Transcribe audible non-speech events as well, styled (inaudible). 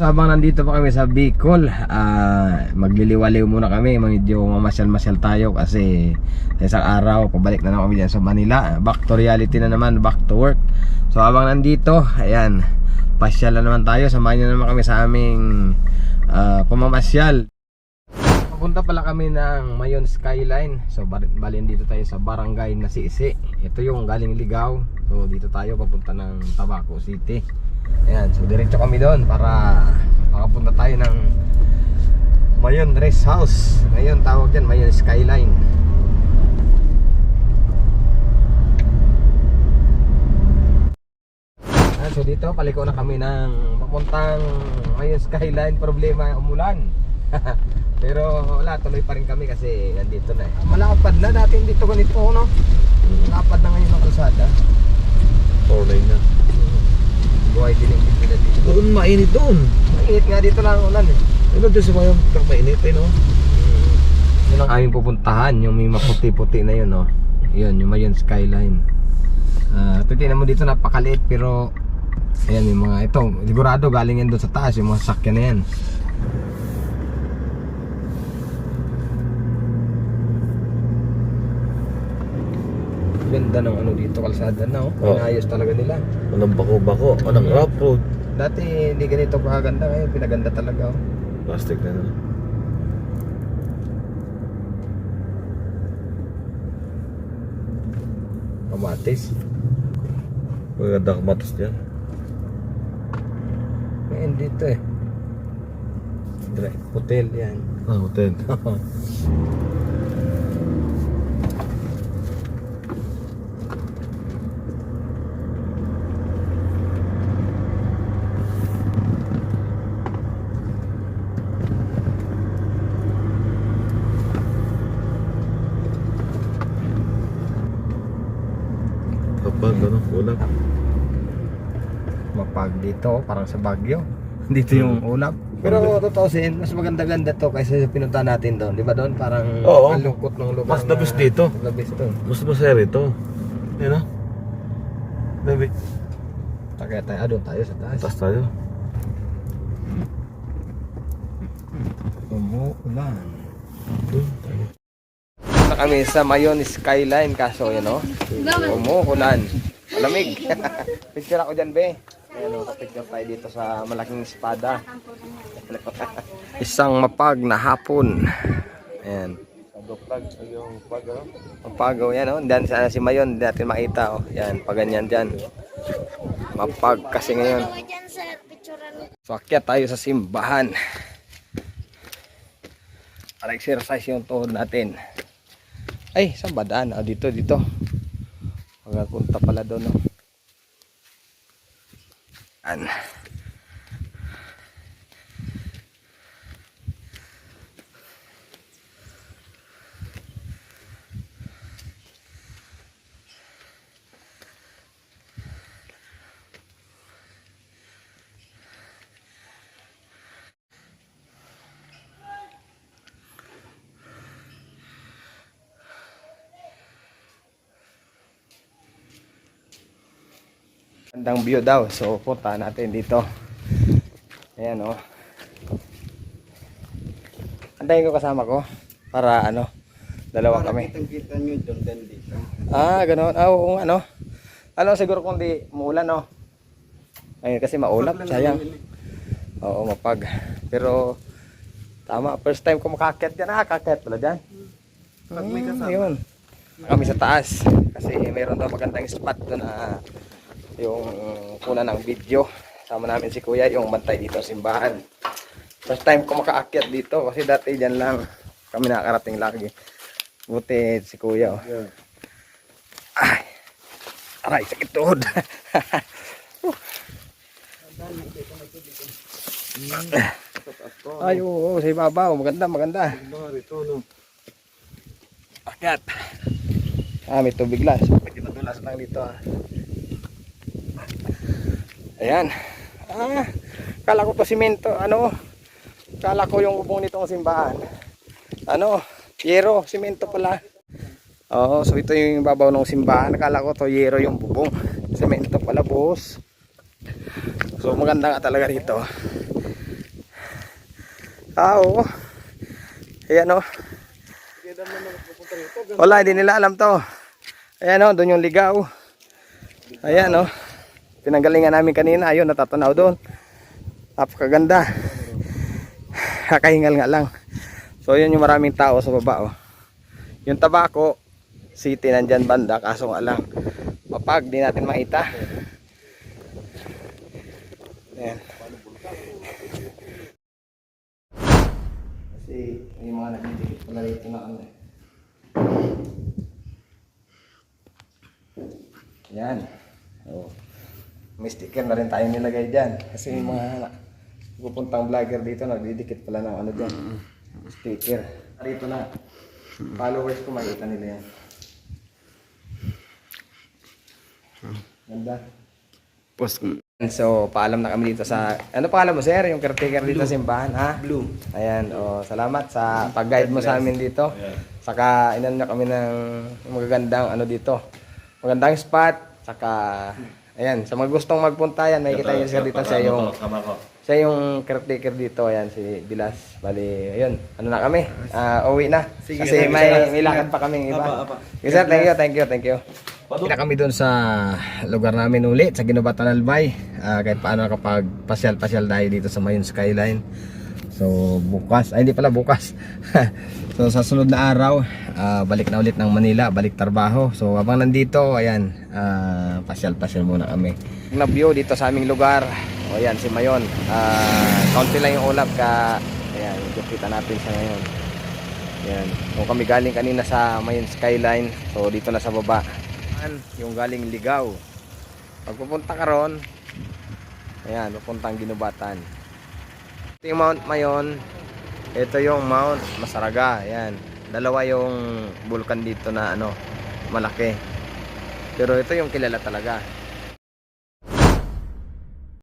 So habang nandito pa kami sa Bicol, ah magliliwaliw muna kami, medyo mamasyal-masyal tayo kasi sa isang araw, pabalik na naman kami dyan sa Manila. Back to reality na naman, back to work. So habang nandito, ayan, pasyal na naman tayo, samahan nyo naman kami sa aming ah, pamamasyal. Papunta pala kami ng Mayon Skyline. So bali, dito tayo sa barangay na Sisi. Ito yung galing Ligaw. So dito tayo papunta ng Tabaco City. Ayan, so diretso kami doon para makapunta tayo ng Mayon Rest House. Ngayon tawag dyan Mayon Skyline. Ah, so dito paliko na kami ng papuntang Mayon Skyline. Problema umulan. (laughs) Pero wala, tuloy pa rin kami kasi nandito na eh. Malapad na, dati dito ganito no? Malapad na ngayon ang kalsada. Four lane na. Buhay din yung dito dito. Doon mainit doon. Mainit nga dito lang ang ulan eh. Ano doon sa mga mainit eh no? Yun ang aming pupuntahan, yung may maputi-puti na yun, no? Yun, yung Mayon Skyline. Ah, uh, tingnan mo dito napakaliit pero ayan yung mga ito, sigurado galing yan doon sa taas, yung mga sakyan na yan. Ganda ng ano dito, kalsada na, oh. Oo. Inayos talaga nila. Walang bako-bako. Walang rough road. Dati hindi ganito kaganda ngayon, pinaganda talaga, oh. Plastic na na. Kamatis. Maganda kamatas dyan. Ngayon dito eh. Hotel yan. Ah, hotel. (laughs) ano, ulap. Mapag dito, parang sa Baguio. (laughs) Dito yung ulap. Pero totoo sin, mas maganda-ganda to kaysa sa pinunta natin doon. Di ba doon? Parang Oo. ang lungkot ng lugar. Mas labis dito. Labis to. Mas masaya rito. Yan ah. Baby, Kaya tayo, ah, doon tayo sa taas. taas tayo. Umuulan. Doon tayo. Na kami sa Mayon Skyline kaso yan o. Umuulan. Malamig. (laughs) Picture ako dyan be. Ayan o, picture tayo dito sa malaking espada. (laughs) Isang mapag na hapon. Ayan. Ano? Mapagaw yan, oh. Diyan sana si Mayon, hindi natin makita, oh. Yan, pag ganyan dyan. Mapag kasi ngayon. So, akyat tayo sa simbahan. Para exercise yung tuhod natin. Ay, saan ba daan? Ah, dito, dito. Pagkapunta pala doon, oh. Yan. Gandang view daw. So, punta natin dito. Ayan, oh. Antayin ko kasama ko. Para, ano, dalawa kami. Kita nyo doon dito. Ah, ganoon. Ah, oo, ano. Ano, siguro kung di muulan, no? Ayun, kasi maulap. Sayang. Oo, mapag. Pero, tama. First time ko makakit dyan. Ah, kakit pala dyan. Pag may Hmm, kasama. Yun. Kami sa taas. Kasi meron daw magandang spot doon na yung kuna ng video. Sama namin si Kuya yung bantay dito simbahan. First time ko makaakyat dito kasi dati dyan lang kami nakakarating lagi. Buti si Kuya. Oh. Ay. Aray, sakit tuhod. (laughs) Ay, oo, sa ibabaw. Maganda, maganda. Rito no. Akyat. Ah, may tubig lang. So, madulas lang dito. Ah. Ayan. Ah, kala ko to simento. Ano? Kala ko yung bubong nitong simbahan. Ano? Yero, simento pala. Oo, so ito yung babaw ng simbahan. Kala ko to yero yung bubong. Simento pala, boss. So maganda nga talaga rito. Ah, oo. Ayan o. Wala, hindi nila alam to. Ayan o, doon yung ligaw. Ayan o. Pinanggalingan namin kanina. Ayun, natatanaw doon. Napakaganda. Kakahingal nga lang. So, yun yung maraming tao sa baba o. Yung tabako, city nandyan banda. Kaso nga lang, mapag, di natin makita. Ayan. Kasi yung mga nagdidikit pala rito na ano eh. Yan. Oh. May sticker na rin tayo nilagay dyan. Kasi yung mga pupuntang vlogger dito, nagdidikit pala ng ano dyan. Sticker. Rito na. Followers ko makita nila yan. Ganda. Post So, paalam na kami dito sa... Ano pangalan mo, sir? Yung caretaker dito sa simbahan, ha? Blue. Ayan, oh, salamat sa pag-guide mo sa amin dito. Saka inan na kami ng magagandang ano dito. Magandang spot. Saka ayan, sa mga gustong magpunta yan, makikita niyo siya dito sa yung siya yung caretaker dito, ayan si Bilas. Bali, ayun, ano na kami? Ah, uwi na. Sige, Kasi sige, may may lakad pa kaming iba. Apa, apa. Okay, sir, thank you, thank you, thank you. Kita kami doon sa lugar namin ulit sa Ginubatan Albay. Ah, kahit paano nakapag pasyal-pasyal tayo dito sa Mayon Skyline. So bukas, ay hindi pala bukas. (laughs) so sa sunod na araw, ah, balik na ulit ng Manila, balik trabaho. So habang nandito, ayan, ah, pasyal-pasyal muna kami. Na view dito sa aming lugar. O ayan si Mayon. Ah, kaunti lang yung ulap ka ayan, kita natin siya ngayon. Yan. Kung kami galing kanina sa Mayon Skyline, so dito na sa baba. Yung galing Ligaw. Pag pupunta ka ron, ayan, pupuntang Ginubatan. Ito yung Mount Mayon. Ito yung Mount Masaraga. Ayan. Dalawa yung bulkan dito na ano, malaki. Pero ito yung kilala talaga.